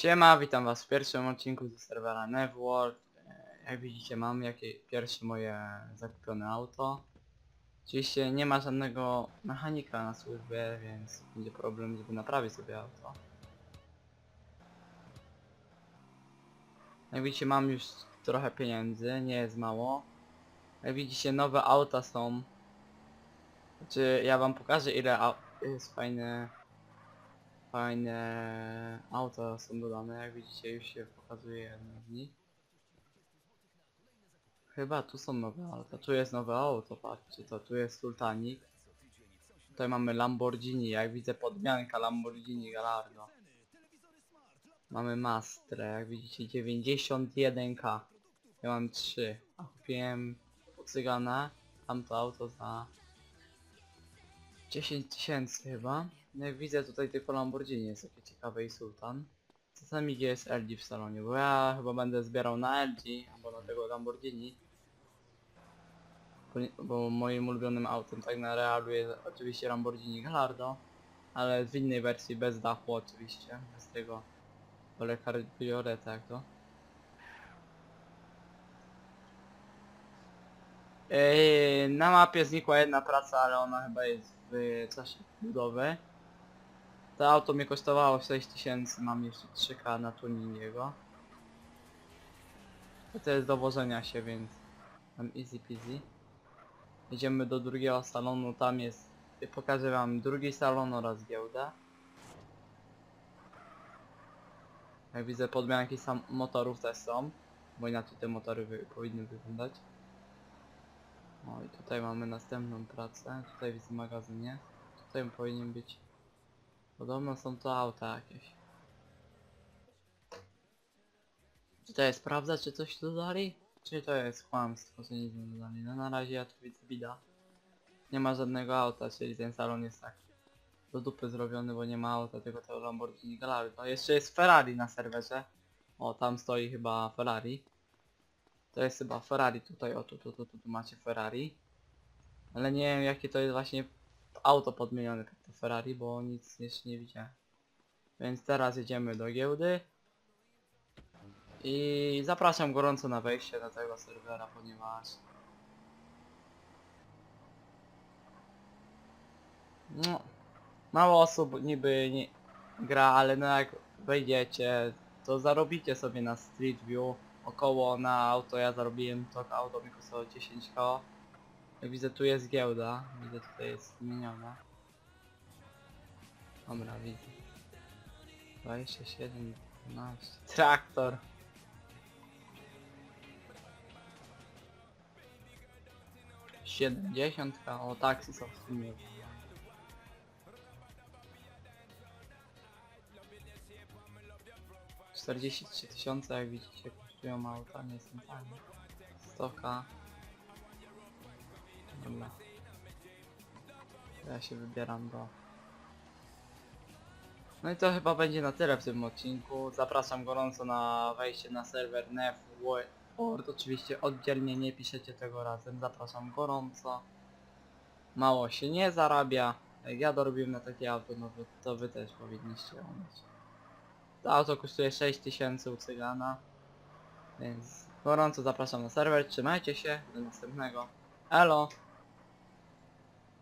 Siema, witam was w pierwszym odcinku ze serwera Nevworld. E, Jak widzicie mam jakie pierwsze moje zakupione auto. Oczywiście nie ma żadnego mechanika na służbie, więc będzie problem, żeby naprawić sobie auto. Jak widzicie mam już trochę pieniędzy, nie jest mało. Jak widzicie nowe auta są. Znaczy ja wam pokażę ile au jest fajne Fajne auta są dodane, jak widzicie już się pokazuje jedno z nich. Chyba tu są nowe auta, tu jest nowe auto, patrzcie to, tu jest Sultanik. Tutaj mamy Lamborghini, jak widzę podmianka Lamborghini Gallardo. Mamy Mastrę, jak widzicie 91k. Ja mam 3, a kupiłem u Cygana tamto auto za 10 tysięcy chyba. No jak widzę tutaj tylko Lamborghini jest takie ciekawe i Sultan. Czasami jest LG w salonie, bo ja chyba będę zbierał na LG albo na tego Lamborghini. Bo, bo moim ulubionym autem tak na realu jest oczywiście Lamborghini Gallardo. Ale w innej wersji bez dachu oczywiście, bez tego ole Fioreta jak to. Yy, na mapie znikła jedna praca, ale ona chyba jest w czasie budowy. To auto mnie kosztowało 6000, mam jeszcze 3k na tuning jego. To jest dowożenia się, więc tam easy peasy. Idziemy do drugiego salonu, tam jest... Pokażę wam drugi salon oraz giełdę. Jak widzę podmianki sam motorów też są, bo inaczej te motory wy powinny wyglądać. O i tutaj mamy następną pracę, tutaj widzę magazynie. Tutaj powinien być... Podobno są to auta jakieś. Czy to jest prawda, czy coś dodali? Czy to jest kłamstwo, że nic nie dodali? No na razie ja tu widzę bida. Nie ma żadnego auta, czyli ten salon jest tak do dupy zrobiony, bo nie ma auta, tylko to Lamborghini Gallardo. Jeszcze jest Ferrari na serwerze. O, tam stoi chyba Ferrari. To jest chyba Ferrari tutaj, o tu, tu, tu, tu, tu macie Ferrari. Ale nie wiem jakie to jest właśnie auto podmienione pod to Ferrari, bo nic jeszcze nie widziałem. Więc teraz jedziemy do giełdy. I zapraszam gorąco na wejście do tego serwera, ponieważ... No, mało osób niby nie gra, ale no jak wejdziecie, to zarobicie sobie na Street View około na auto, ja zarobiłem to auto mi kosztowało 10 koło. Jak widzę tu jest giełda, widzę tutaj jest zmieniona. Dobra, widzę. 27, 12. Traktor. Siedemdziesiątka, o taksy są w sumie. Czterdzieści trzy tysiące, jak widzicie, kosztują auta, nie tanie. Stoka. Dobra. Ja się wybieram do... No i to chyba będzie na tyle w tym odcinku. Zapraszam gorąco na wejście na serwer NEF World. Oczywiście oddzielnie nie piszecie tego razem. Zapraszam gorąco. Mało się nie zarabia. Jak ja dorobiłem na takie auto, no to, to wy też powinniście umieć. To auto kosztuje 6000 u Cygana. Więc gorąco zapraszam na serwer. Trzymajcie się. Do następnego. Elo!